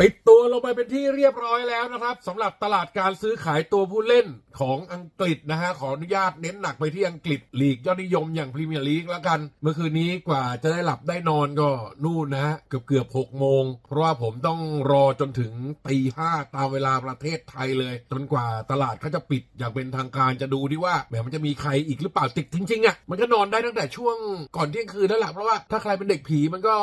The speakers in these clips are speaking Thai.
ปิดตัวลงไปเป็นที่เรียบร้อยแล้วนะครับสำหรับตลาดการซื้อขายตัวผู้เล่นของอังกฤษนะฮะขออนุญาตเน้นหนักไปที่อังกฤษลีกยอดนิยมอย่างพรีเมียร์ลีกแล้วกัน เมื่อคืนนี้กว่าจะได้หลับได้นอนก็นู่นนะฮะเกือบเกือบหกโมง เพราะว่าผมต้องรอจนถึงตีห้าตามเวลาประเทศไทยเลย จนกว่าตลาดเขาจะปิดอย่างเป็นทางการจะดูที่ว่าแหมมันจะมีใครอีกหรือเปล่าติดจริงๆอะมันก็นอนได้ตั้งแต่ช่วงก่อนเที่ยงคืนนั่นแหละเพราะว่าถ้าใครเป็นเด็กผีมันก็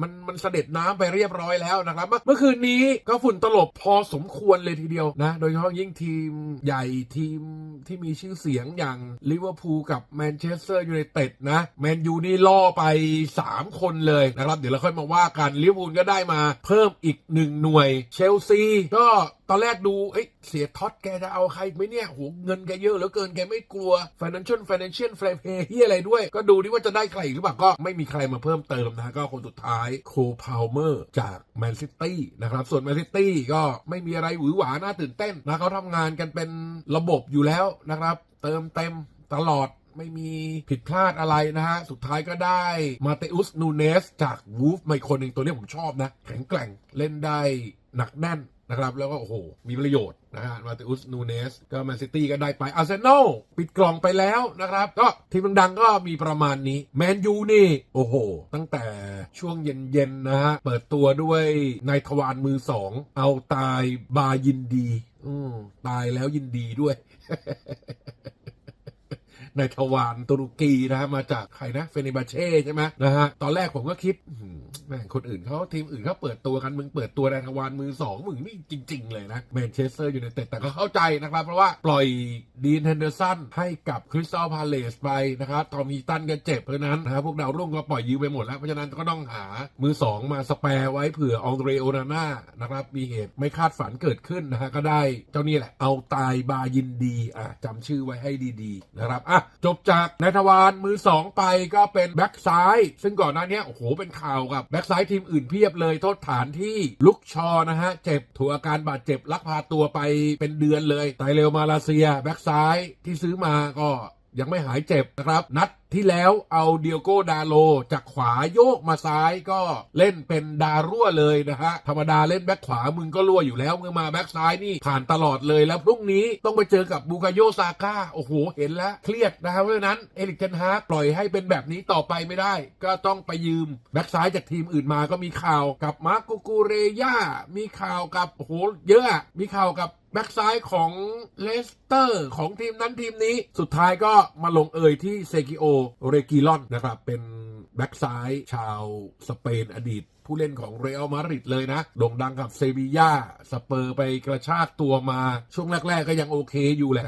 มันมันเสด็จน้ำไปเรียบร้อยแล้วนะครับเมื่อเมื่อคืนนี้ก็ฝุ่นตลบพอสมควรเลยทีเดียวนะ โดยเฉพาะยิ่งทีมใหญ่ทีมที่มีชื่อเสียงอย่างลิเวอร์พูลกับแมนเชสเตอร์ยูไนเต็ดนะแมนยูนี่ล่อไป 3 คนเลยนะครับ เดี๋ยวเราค่อยมาว่ากันลิเวอร์พูลก็ได้มาเพิ่มอีกหนึ่งหน่วยเชลซีก็ อนแรกดูเอ้ยเสียท็อตแกจะเอาใครไหมเนี่ยโหเงินแกเยอะเหลือเกินแกไม่กลัว financial financial fair play ที่อะไรด้วย ก็ดูดิว่าจะได้ใครอีกหรือเปล่าก็ไม่มีใครมาเพิ่มเติมนะก็คนสุดท้ายโคพาวเมอร์จากแมนซิตี้นะครับส่วนแมนซิตี้ก็ไม่มีอะไรหวือหวาน่าตื่นเต้นนะเขาทำงานกันเป็นระบบอยู่แล้วนะครับ เติมเต็มตลอดไม่มีผิดพลาดอะไรนะฮะ สุดท้ายก็ได้มาเตอุสนูเนสจากวูฟไมาอีกคนหนึ่งตัวนี้ผมชอบนะ แข็งแกร่งเล่นได้ หนักแน่นนะครับแล้วก็โอ้โห มีประโยชน์นะฮะมาเตอุสนูเนส ก็แมนซิตี้ก็ได้ไปอาร์เซนอลปิดกล่องไปแล้วนะครับ ก็ทีมดังๆก็มีประมาณนี้ แมนยูนี่ โอ้โห ตั้งแต่ช่วงเย็นๆนะฮะ เปิดตัวด้วยนายทวารมือสอง เอาตายบายินดี อืตายแล้วยินดีด้วย ในทวารตุรกีนะฮะมาจากใครนะเฟเนบาเช่ใช่ไหมนะฮะตอนแรกผมก็คิดแม่งคนอื่นเขาทีมอื่นเขาเปิดตัวกันมึงเปิดตัวในทวารมือสองมึงนี่จริง ๆ เลยนะแมนเชสเตอร์อยูไนเต็ดแต่ก็เข้าใจนะครับ เพราะว่าปล่อยดีนเฮนเดอร์สันให้กับคริสตัลพาเลสไปนะครับทอมฮีตันก็เจ็บเพราะนั้นนะฮะพวกดาวรุ่งก็ปล่อยยืมไปหมดแล้วเพราะฉะนั้นก็ต้องหามือสองมาสแปร์ไว้เผื่อองเดรโอนาน่านะครับมีเหตุไม่คาดฝันเกิดขึ้นนะฮะก็ได้เจ้านี่แหละเอาตายบายินดีอะจำชื่อไว้ให้ดีๆนะครับอะจบจากนายทวารมือสองไปก็เป็นแบ็กซ้าย ซึ่งก่อนหน้านี้โอ้โหเป็นข่าวกับแบ็กซ้ายทีมอื่นเพียบเลยโทษฐานที่ลุกชอนะฮะ เจ็บถูกอาการบาดเจ็บลักพาตัวไปเป็นเดือนเลยไตเรลมาลาเซีย แบ็กซ้ายที่ซื้อมาก็ยังไม่หายเจ็บนะครับ นัด ที่แล้วเอาเดียโก้ดาโลจากขวาโยกมาซ้ายก็เล่นเป็นดารั่วเลยนะฮะ ธรรมดาเล่นแบ็คขวามึงก็รั่วอยู่แล้วมึงมาแบ็คซ้ายนี่ผ่านตลอดเลยแล้วพรุ่งนี้ต้องไปเจอกับบูกาโยซาก้าโอ้โห เห็นแล้วเครียดนะครับเพราะฉะนั้นเอริกเทนฮากปล่อยให้เป็นแบบนี้ต่อไปไม่ได้ ก็ต้องไปยืมแบ็คซ้ายจากทีมอื่นมาก็มีข่าวกับมาร์โกกูเรย่ามีข่าวกับโอ้โหเยอะอะมีข่าวกับแบ็กซ้ายของเลสเตอร์ของทีมนั้นทีมนี้ สุดท้ายก็มาลงเอยที่เซกิโอเรกิลอนนะครับ เป็นแบ็กซ้ายชาวสเปนอดีตผู้เล่นของเรอัลมาดริดเลยนะ โด่งดังกับเซบีย่าสเปอร์ไปกระชากตัวมา ช่วงแรก ๆ ก็ยังโอเคอยู่แหละ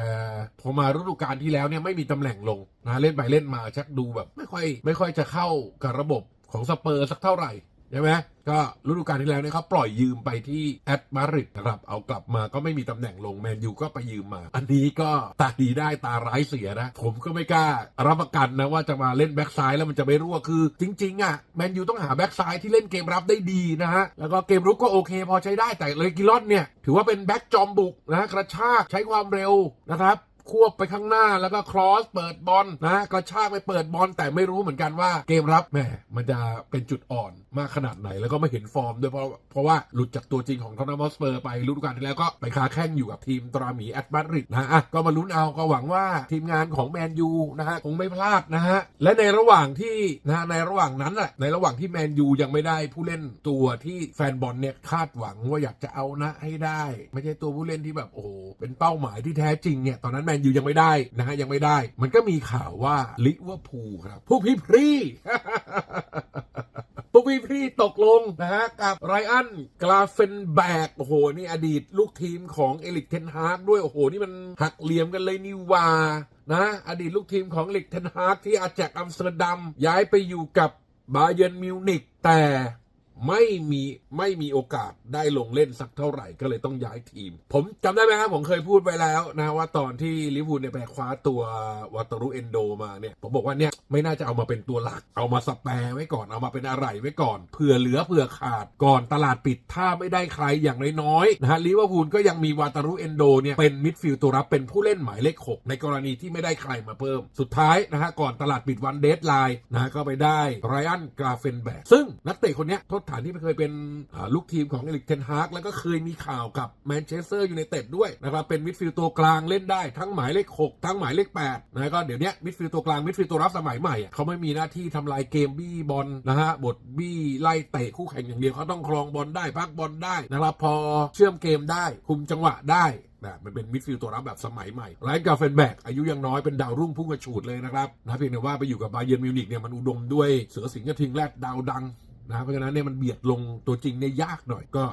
พอมาฤดูกาลที่แล้วเนี่ยไม่มีตำแหน่งลงนะเล่นไปเล่นมาชักดูแบบ ไม่ค่อย ไม่ค่อยจะเข้ากับระบบของสเปอร์สักเท่าไหร่ ใช่ไหมก็ฤดูกาลที่แล้วเนี่ยเขาปล่อยยืมไปที่แอตมาริดนะครับ เอากลับมาก็ไม่มีตำแหน่งลงแมนยูก็ไปยืมมา อันนี้ก็ตาดีได้ตาร้ายเสียนะ ผมก็ไม่กล้ารับประกันนะว่าจะมาเล่นแบ็กซ้ายแล้วมันจะไม่รั่วคือ จริง ๆ อะแมนยูต้องหาแบ็กซ้ายที่เล่นเกมรับได้ดีนะฮะ แล้วก็เกมรุกก็โอเค พอใช้ได้แต่เลกิลอนเนี่ยถือว่าเป็นแบ็กจอมบุกนะกระชากใช้ความเร็วนะครับ ควบไปข้างหน้าแล้วก็ครอสเปิดบอลนะกระชากไปเปิดบอลแต่ไม่รู้เหมือนกันว่าเกมรับแหมมันจะเป็นจุดอ่อนมากขนาดไหน แล้วก็ไม่เห็นฟอร์มด้วยเพราะเพราะว่าหลุดจากตัวจริงของทอนนัมสเปอร์ไปฤดูกาลที่แล้วก็ไปคาแข่งอยู่กับทีมตราหมีแอตมาริดนะอะก็มาลุ้นเอาก็หวังว่าทีมงานของแมนยูนะฮะคงไม่พลาดนะฮะและในระหว่างที่นะฮะในระหว่างนั้นแหละในระหว่างที่แมนยูยังไม่ได้ผู้เล่นตัวที่แฟนบอลเนี่ยคาดหวังว่าอยากจะเอานะให้ได้ ไม่ใช่ตัวผู้เล่นที่แบบโอ้โหเป็นเป้าหมายที่แท้จริงเนี่ยตอนนั้นแมนยูยังไม่ได้นะฮะยังไม่ได้ มันก็มีข่าวว่าลิเวอร์พูลครับผู้พี่พรีพวกพี่พี่ตกลงนะฮะกับไรอันกลาเฟนแบกโอ้โหนี่อดีตลูกทีมของเอลิกเทนฮาร์กด้วยโอ้โหนี่มันหักเหลี่ยมกันเลยนี่ว่านะ อดีตลูกทีมของเอลิกเทนฮากที่อาจากอัมสเตอร์ดัมย้ายไปอยู่กับบาเยนมิวนิกแต่ ไม่มีไม่มีโอกาสได้ลงเล่นสักเท่าไหร่ก็เลยต้องย้ายทีม ผมจำได้ไหมครับ ผมเคยพูดไปแล้วนะว่าตอนที่ลิเวอร์พูลเนี่ยไปคว้าตัววาตารุเอนโดมาเนี่ย ผมบอกว่าเนี่ยไม่น่าจะเอามาเป็นตัวหลัก เอามาสแปร์ไว้ก่อนเอามาเป็นอะไรไว้ก่อนเผื่อเหลือเผื่อขาดก่อนตลาดปิดถ้าไม่ได้ใครอย่างน้อยๆนะฮะลิเวอร์พูลก็ยังมีวาตารุเอนโดเนี่ยเป็นมิดฟิลด์ตัวรับเป็นผู้เล่นหมายเลขหกในกรณีที่ไม่ได้ใครมาเพิ่ม สุดท้ายนะฮะก่อนตลาดปิดวันเดทไลน์นะฮะก็ไปได้ไรอันกราเฟนแบกซึ่งนักเตะคนเนี้ยทษฐานที่เคยเป็นลูกทีมของเอริกเทนฮากแล้วก็เคยมีข่าวกับแมนเชสเตอร์ยูไนเต็ดด้วยนะครับเป็นมิดฟิลด์ตัวกลางเล่นได้ทั้งหมายเลข 6 ทั้งหมายเลข8นะก็เดี๋ยวนี้มิดฟิลด์ตัวกลางมิดฟิลด์ตัวรับสมัยใหม่เขาไม่มีหน้าที่ทำลายเกมบี้บอลนะฮะบทบี้ไล่เตะคู่แข่งอย่างเดียวเขาต้องครองบอลได้พักบอลได้นะครับพอเชื่อมเกมได้คุมจังหวะได้นะมันเป็นมิดฟิลด์ตัวรับแบบสมัยใหม่ไรกาเฟนแบกอายุยังน้อยเป็นดาวรุ่งพุ่งกระฉูดเลยนะครับนะเพียงแต่ว่าไปอยู่กับบาเยิร์นมิวนิกเนี่ยมันอุดมด้วยเสือสิงห์กระทิงแรดดาวดัง นะเพราะฉะนั้นเนี่ยมันเบียดลงตัวจริงเนี่ยยากหน่อยก็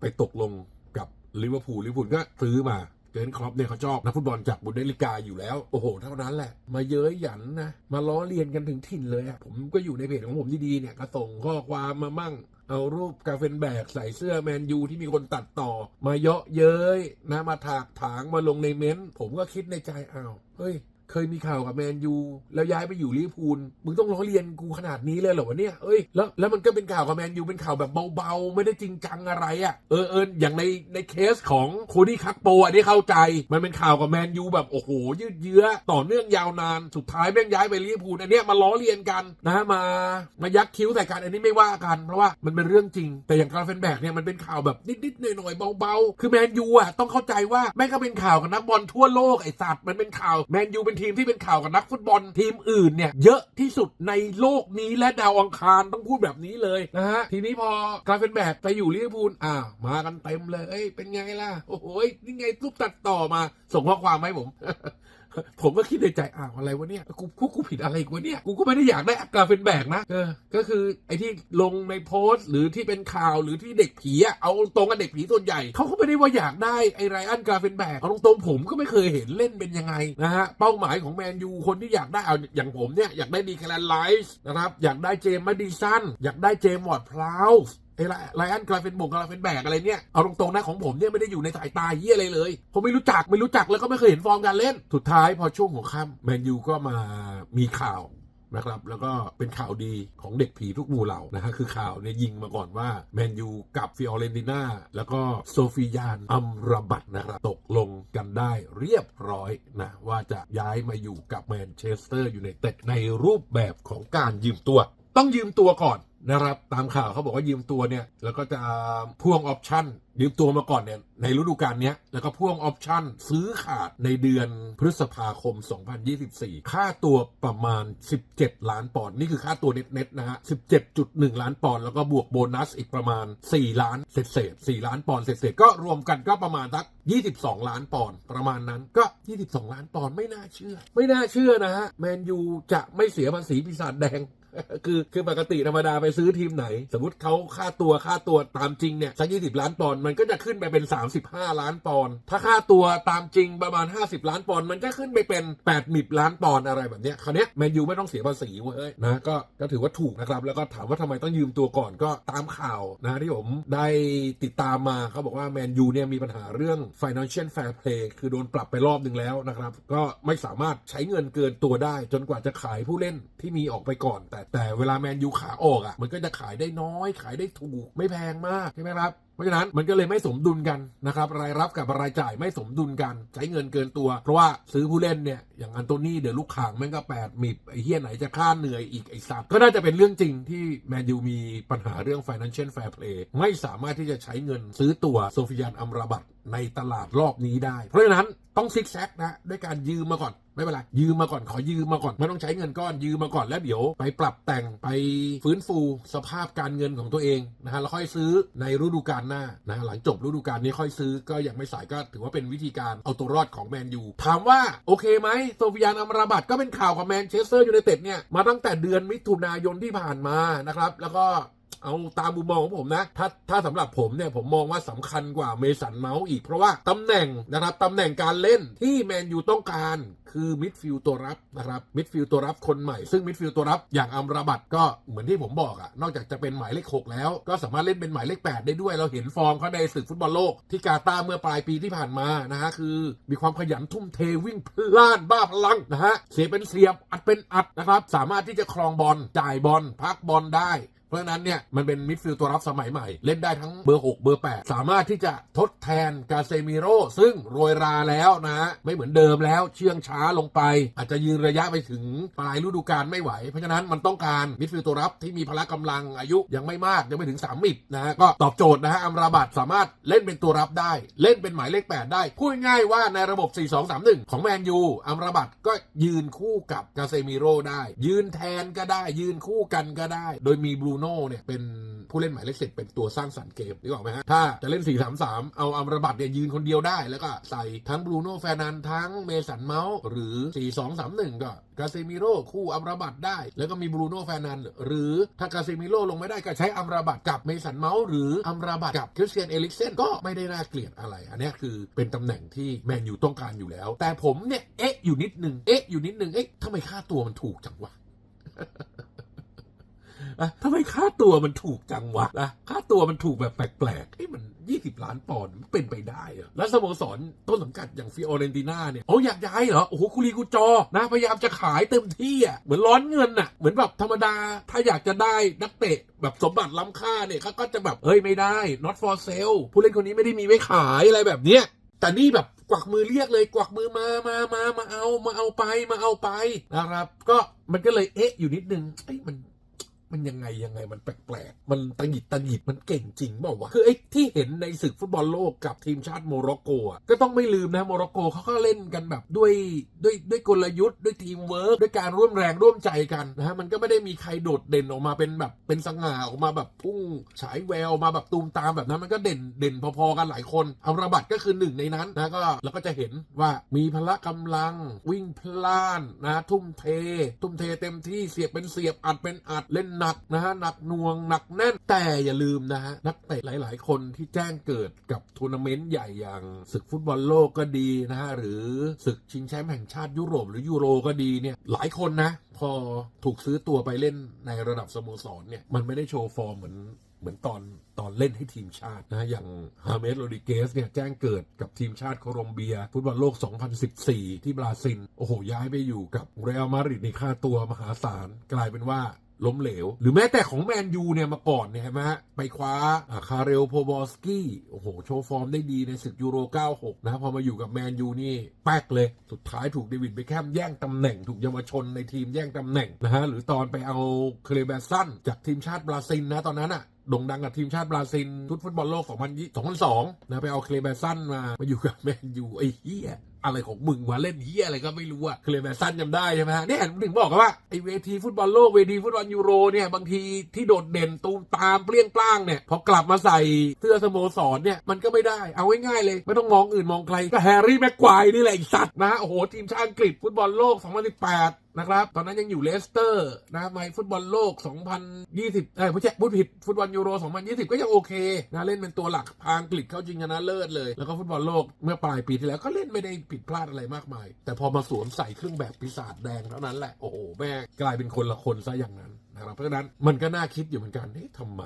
ไปตกลงกับลิเวอร์พูลลิเวอร์พูลก็ซื้อมาเจนครอปเนี่ยเขาชอบนักฟุตบอลจากบุนเดลิกาอยู่แล้ว โอ้โห เท่านั้นแหละ มาเย้ยหยันนะ มาล้อเลียนกันถึงถิ่นเลยอะผมก็อยู่ในเพจของผมดีๆเนี่ยก็ส่งข้อความมามั่ง เอารูปกาเฟนแบกใส่เสื้อแมนยูที่มีคนตัดต่อ มาเยาะเย้ยนะมาถากถางมาลงในเม้นต์ผมก็คิดในใจอ้าวเฮ้ย เคยมีข่าวกับแมนยูแล้วย้ายไปอยู่ลิเวอร์พูลมึงต้องล้อเลียนกูขนาดนี้เลยเหรอวะเนี่ยเอ้ยแล้วแล้วมันก็เป็นข่าวกับแมนยูเป็นข่าวแบบเบาๆ ไม่ได้จริงจังอะไรอะ่ะเออเอออย่างในในเคสของโคดี้คักโปอันนี้เข้าใจ มันเป็นข่าวกับแมนยูแบบโอ้โหยืดเยื้อต่อเนื่องยาวนานสุดท้ายแม่งย้ายไปลิเวอร์พูลอันเนี้ยมาล้อเลียนกันนะมามายักคิ้วใส่กันอันนี้ไม่ว่ากัน เพราะว่ามันเป็นเรื่องจริง แต่อย่างกราเฟนแบกเนี่ยมันเป็นข่าวแบบนิดๆหน่อยๆเบาๆ คือแมนยูอะต้องเข้าใจว่าแม่งก็เป็นข่าวกับนักบอลทั่วโลกไอสัตว์มันเป็นข่าวแมนยูเป็นทีมที่เป็นข่าวกับนักฟุตบอลทีมอื่นเนี่ยเยอะที่สุดในโลกนี้และดาวอังคารต้องพูดแบบนี้เลยนะฮะทีนี้พอกราเฟนแบบไปอยู่ลิเวอร์พูลอ้าวมากันเต็มเลยเอ้ยเป็นไงล่ะ โอ้โหนี่ไงรูปตัดต่อมาส่งข้อความให้ผม ผมก็คิดในใจอ้าวอะไรวะเนี่ยกูกูกูผิดอะไรกูวะเนี่ยกูก็ไม่ได้อยากได้กราเฟนแบกนะเออก็คือไอ้ที่ลงในโพสต์ หรือที่เป็นข่าวหรือที่เด็กผีอะเอาตรงกับเด็กผีส่วนใหญ่เขาก็ไม่ได้ว่าอยากได้ไอ้ไรอันกราเฟนแบกเอาตรงๆผมก็ไม่เคยเห็นเล่นเป็นยังไงนะฮะเป้าหมายของแมนยูคนที่อยากได้เอาอย่างผมเนี่ยอยากได้ดีแคลนไลส์นะครับอยากได้เจมส์มาดิสันอยากได้เจมส์วอร์ดพลาวส์ ไอ้ไลอันกลายเป็นบงกลายเป็นแบกอะไรเนี่ย เอาตรงๆนะของผมเนี่ยไม่ได้อยู่ในสายตาเฮียอะไรเลย ผมไม่รู้จักไม่รู้จักแล้วก็ไม่เคยเห็นฟอร์มการเล่น สุดท้ายพอช่วงหัวค่ำแมนยูก็มามีข่าวนะครับแล้วก็เป็นข่าวดีของเด็กผีทุกหมู่เหล่านะฮะคือข่าวเนี่ยยิงมาก่อนว่า แมนยูกับฟิออเรนติน่าแล้วก็โซฟิยานอัมรบัตนะครับตกลงกันได้เรียบร้อยนะว่าจะย้ายมาอยู่กับแมนเชสเตอร์อยูไนเต็ดในรูปแบบของการยืมตัว ต้องยืมตัวก่อน นะครับตามข่าวเขาบอกว่ายืมตัวเนี่ยแล้วก็จะพ่วงออปชั่นยืมตัวมาก่อนเนี่ยในฤดูกาลนี้แล้วก็พ่วงออปชั่นซื้อขาดในเดือนพฤษภาคม 2024 ค่าตัวประมาณ 17 ล้านปอนด์นี่คือค่าตัวเน็ตๆนะฮะ 17.1 ล้านปอนด์แล้วก็บวกโบนัสอีกประมาณ 4 ล้านเศษเศษ4ล้านปอนด์เศษเศษก็รวมกันก็ประมาณสัก 22 ล้านปอนด์ประมาณนั้นก็ 22 ล้านปอนด์ไม่น่าเชื่อ ไม่น่าเชื่อนะฮะแมนยูจะไม่เสียภาษีปีศาจแดง คือคือปกติธรรมดาไปซื้อทีมไหน สมมติเขาค่าตัวค่าตัวตามจริงเนี่ยสักยี่สิบล้านปอนด์มันก็จะขึ้นไปเป็น 35 ล้านปอนด์ถ้าค่าตัวตามจริงประมาณ 50 ล้านปอนด์มันก็ขึ้นไปเป็น8มิบล้านปอนด์อะไรแบบเนี้ยคราวเนี้ยแมนยูไม่ต้องเสียภาษีเว้ยนะก็ก็ถือว่าถูกนะครับ แล้วก็ถามว่าทำไมต้องยืมตัวก่อนก็ตามข่าวนะที่ผมได้ติดตามมาเขาบอกว่าแมนยูเนี่ยมีปัญหาเรื่อง financial fair play คือโดนปรับไปรอบหนึ่งแล้วนะครับ ก็ไม่สามารถใช้เงินเกินตัวได้ จนกว่าจะขายผู้เล่นที่มีออกไปก่อนแต่แต่เวลาแมนยูขาออกอะมันก็จะขายได้น้อย ขายได้ถูกไม่แพงมากใช่ไหมครับเพราะฉะนั้นมันก็เลยไม่สมดุลกันนะครับรายรับกับรายจ่ายไม่สมดุลกันใช้เงินเกินตัว เพราะว่าซื้อผู้เล่นเนี่ยอย่างอันโตนี่เดี๋ยวลูกข่างแม่งก็แปดมิบไอ้เฮียไหนจะค่าเหนื่อยอีกไอ้สัตว์ก็น่าจะเป็นเรื่องจริงที่แมนยูมีปัญหาเรื่อง financial fair play ไม่สามารถที่จะใช้เงินซื้อตัวโซฟิยานอัมราบัตในตลาดรอบนี้ได้ เพราะฉะนั้นต้องซิกแซกนะด้วยการยืมมาก่อน ไม่เป็นไรยืมมาก่อนขอยืมมาก่อนไม่ต้องใช้เงินก้อนยืมมาก่อนแล้วเดี๋ยวไปปรับแต่งไปฟื้นฟูสภาพการเงินของตัวเองนะฮะแล้วค่อยซื้อในฤดูกาลหน้านะฮะหลังจบฤดูกาลนี้ค่อยซื้อก็ยังไม่สายก็ถือว่าเป็นวิธีการเอาตัวรอดของแมนยูถามว่าโอเคไหมโซฟิยานอัมราบัตก็เป็นข่าวกับแมนเชสเตอร์ยูไนเต็ดเนี่ยมาตั้งแต่เดือนมิถุนายนที่ผ่านมานะครับแล้วก็ เอาตามมุมมองของผมนะ ถ้าถ้าสำหรับผมเนี่ยผมมองว่าสำคัญกว่าเมสันเมาส์อีกเพราะว่าตำแหน่งนะครับตำแหน่งการเล่นที่แมนยูต้องการคือมิดฟิลด์ตัวรับนะครับมิดฟิลด์ตัวรับคนใหม่ซึ่งมิดฟิลด์ตัวรับอย่างอัมราบัตก็เหมือนที่ผมบอกอะนอกจากจะเป็นหมายเลข 6 แล้ว ก็สามารถเล่นเป็นหมายเลข 8 ได้ด้วยเราเห็นฟอร์มเขาในศึกฟุตบอลโลกที่กาตาร์เมื่อปลายปีที่ผ่านมานะฮะคือ มีความขยันทุ่มเทวิ่งพล่านบ้าพลังนะฮะเสียเป็นเสียบอัดเป็นอัดนะครับสามารถที่จะครองบอลจ่ายบอลพักบอลได้ ราะฉะนั้นเนี่ยมันเป็นมิดฟิลด์ตัวรับสมัยใหม่ เล่นได้ทั้งเบอร์ 6 เบอร์ 8 สามารถที่จะทดแทนกาเซมิโร่ซึ่งโรยราแล้วนะ ไม่เหมือนเดิมแล้วเชื่องช้าลงไป อาจจะยืนระยะไปถึงปลายฤดูกาลไม่ไหว เพราะฉะนั้นมันต้องการมิดฟิลด์ตัวรับที่มีพละกำลังอายุยังไม่มาก ยังไม่ถึง 3 มิดนะฮะก็ตอบโจทย์นะฮะอัมราบัตสามารถเล่นเป็นตัวรับได้ เล่นเป็นหมายเลข 8 ได้ พูดง่ายว่าในระบบ 4-2-3-1 ของแมนยูอัมราบัตก็ยืนคู่กับกาเซมิโร่ได้ ยืนแทนก็ได้ยืนคู่กันก็ได้ โดยมีบรูโน่เนี่ยเป็นผู้เล่นหมายเลขสิบเป็นตัวสร้างสรรค์เกมนึกออกไหมฮะ ถ้าจะเล่น 4-3-3 เอาอัมรบัตเนี่ยยืนคนเดียวได้ แล้วก็ใส่ทั้งบรูโน่แฟร์นันทั้งเมสันเมาส์หรือ 4-2-3-1 ก็กาเซมิโร่คู่อัมรบัตได้ แล้วก็มีบรูโน่แฟร์นันหรือถ้ากาเซมิโร่ลงไม่ได้ก็ใช้อัมรบัตกับเมสันเมาส์หรืออัมรบัตกับคริสเตียนเอลิกเซนก็ไม่ได้น่าเกลียดอะไร อันนี้คือเป็นตำแหน่งที่แมนยูต้องการอยู่แล้ว แต่ผมเนี่ยเอ๊ะอยู่นิดนึงเอ๊ะอยู่นิดนึงเอ๊ะทำไมค่าตัวมันถูกจังวะ อะทำไมค่าตัวมันถูกจังวะนะค่าตัวมันถูกแบบแปลกๆเอ้มัน 20 ล้านปอนด์มันเป็นไปได้เหรอแล้วสโมสรต้นสังกัดอย่างฟิโอเรนติน่าเนี่ยโอ้อยากย้ายเหรอ โอ้โหคุรีกูจอนะพยายามจะขายเต็มที่อะเหมือนร้อนเงินอะเหมือนแบบธรรมดาถ้าอยากจะได้นักเตะแบบสมบัติล้ำค่าเนี่ยเขาก็จะแบบเฮ้ยไม่ได้ not for sale ผู้เล่นคนนี้ไม่ได้มีไว้ขายอะไรแบบเนี้ยแต่นี่แบบกวักมือเรียกเลยกวักมือมามามามาเอามาเอาไปมาเอาไปนะครับ ก็มันก็เลยเอ๊ะอยู่นิดนึงเอ้ยมัน มันยังไงยังไงมันแปลกๆ มันตังหิดตังหิดมันเก่งจริงเปล่าวะ คือไอ้ที่เห็นในศึกฟุตบอลโลกกับทีมชาติโมร็อกโกอะก็ต้องไม่ลืมนะโมร็อกโกเขาก็เล่นกันแบบด้วยด้วยด้วยกลยุทธ์ด้วยทีมเวิร์กด้วยการร่วมแรงร่วมใจกันนะฮะมันก็ไม่ได้มีใครโดดเด่นออกมาเป็นแบบเป็นสง่าออกมาแบบพุ่งฉายแววมาแบบตูมตามแบบนั้นมันก็เด่นเด่นพอๆกันหลายคนอัมราบัตก็คือหนึ่งในนั้นนะก็เราก็จะเห็นว่ามีพละกำลังวิ่งพล่านนะทุ่มเท ทุ่มเทเต็มที่เสียบเป็นเสียบอัดเป็นอัดเล่นหนักนะฮะหนักน่วงหนักแน่นแต่อย่าลืมนะฮะนักเตะหลาย ๆ คนที่แจ้งเกิดกับทัวร์นาเมนต์ใหญ่อย่างศึกฟุตบอลโลกก็ดีนะฮะหรือศึกชิงแชมป์แห่งชาติยุโรปหรือยูโรก็ดีเนี่ยหลายคนนะ พอถูกซื้อตัวไปเล่นในระดับสโมสรเนี่ยมันไม่ได้โชว์ฟอร์มเหมือนเหมือนตอนตอนเล่นให้ทีมชาตินะอย่างฮาเมสโรดิเกสเนี่ยแจ้งเกิดกับทีมชาติโคลอมเบีย ฟุตบอลโลก 2014 ที่บราซิล โอ้โห ย้ายไปอยู่กับเรอัลมาดริดในค่าตัวมหาศาล กลายเป็นว่า ล้มเหลว หรือแม้แต่ของแมนยูเนี่ยมาก่อนเนี่ยเห็นไหมฮะไปคว้าอ่าคาเรลโพบอสกี้โอ้โห โชว์ฟอร์มได้ดีในศึกยูโร 96 นะพอมาอยู่กับแมนยูนี่แป๊กเลย สุดท้ายถูกเดวิดเบคแฮมแย่งตำแหน่ง ถูกเยาวชนในทีมแย่งตำแหน่งนะฮะหรือตอนไปเอาเคลเบสันจากทีมชาติบราซิลนะตอนนั้นอะโด่งดังกับทีมชาติบราซิลทุตฟุตบอลโลก 2002นะไปเอาเคลเบสันมามาอยู่กับแมนยูไอ้เหี้ย อะไรของมึงวะเล่นเฮียอะไรก็ไม่รู้อะเคลเบสันจำได้ใช่ไหมฮะเนี่ยถึงบอกกันว่าไอเวทีฟุตบอลโลกเวทีฟุตบอลยูโรเนี่ยบางทีที่โดดเด่นตูมตามเปลี่ยงปล้างเนี่ยพอกลับมาใส่เสื้อสโมสรเนี่ยมันก็ไม่ได้เอาง่ายๆเลย ไม่ต้องมองอื่นมองใครก็แฮร์รี่แม็กควายนี่แหละไอสัตว์นะโอ้โหทีมชาติอังกฤษฟุตบอลโลก 2018 นะครับ ตอนนั้นยังอยู่เลสเตอร์นะในฟุตบอลโลก 2020เอ้ยไม่ใช่พูดผิด ฟุตบอลยูโร 2020 ก็ยังโอเคนะเล่นเป็นตัวหลักพางกฤษเข้าชิงชนะเลิศเลย แล้วก็ฟุตบอลโลกเมื่อปลายปีที่แล้วก็เล่นไม่ได้ผิดพลาดอะไรมากมาย แต่พอมาสวมใส่เครื่องแบบปีศาจแดงเท่านั้นแหละโอ้โหแม่กลายเป็นคนละคนซะอย่างนั้นนะครับเพราะฉะนั้นมันก็น่าคิดอยู่เหมือนกันเฮ้ยทำไม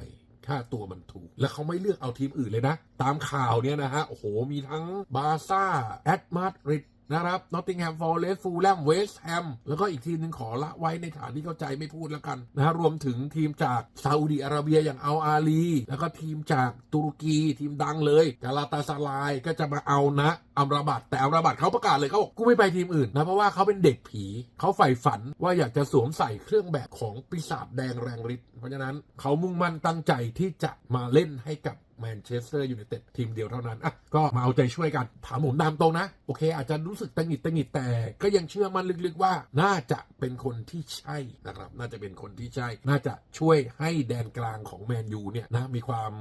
ค่าตัวมันถูก แล้วเขาไม่เลือกเอาทีมอื่นเลยนะ ตามข่าวเนี่ยนะฮะ โอ้โห มีทั้งบาร์ซ่า แอตมาดริด นะครับนอตติงแฮมฟอร์เรสต์ฟูลแลมเวสต์แฮมแล้วก็อีกทีมหนึ่งขอละไว้ในฐานที่เข้าใจไม่พูดแล้วกันนะฮะรวมถึงทีมจากซาอุดีอาระเบียอย่างอัลอาลีแล้วก็ทีมจากตุรกีทีมดังเลยกาลาตาซาลายก็จะมาเอานะอัมราบัตแต่อัมราบัตเขาประกาศเลยเขาบอกกูไม่ไปทีมอื่นนะเพราะว่าเขาเป็นเด็กผีเขาใฝ่ฝันว่าอยากจะสวมใส่เครื่องแบบของปีศาจแดงแรงฤทธิ์เพราะฉะนั้นเขามุ่งมั่นตั้งใจที่จะมาเล่นให้กับ แมนเชสเตอร์ยูไนเต็ดทีมเดียวเท่านั้นอะก็มาเอาใจช่วยกัน ถามผมตามตรงนะ โอเค อาจจะรู้สึกตังหิดตังหิดแต่ก็ยังเชื่อมั่นลึกๆว่า น่าจะเป็นคนที่ใช่นะครับ น่าจะเป็นคนที่ใช่ น่าจะช่วยให้แดนกลางของแมนยูเนี่ยนะมีความ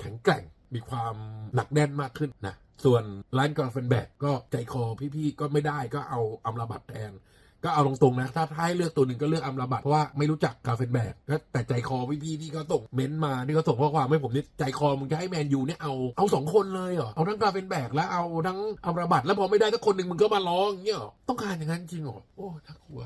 แข็งแกร่ง มีความหนักแน่นมากขึ้นนะส่วนร้านกาแฟนแบกก็ใจคอพี่ๆก็ไม่ได้ก็เอาอัมราบัตแทน ก็เอาตรงๆนะ ถ้าให้เลือกตัวหนึ่งก็เลือกอัมราบัตเพราะว่าไม่รู้จักกาเฟนแบกแต่ใจคอพี่ๆที่เขาส่งเม้นต์มาที่เขาส่งข้อความให้ผมนี่ใจคอมึงจะให้แมนยูเนี่ยเอาเอาสองคนเลยเหรอเอาทั้งกาเฟนแบกแล้วเอาทั้งอัมราบัตแล้วพอไม่ได้สักคนหนึ่งมึงก็มาร้องเงี้ยต้องการอย่างนั้นจริงเหรอโอ้น่ากลัว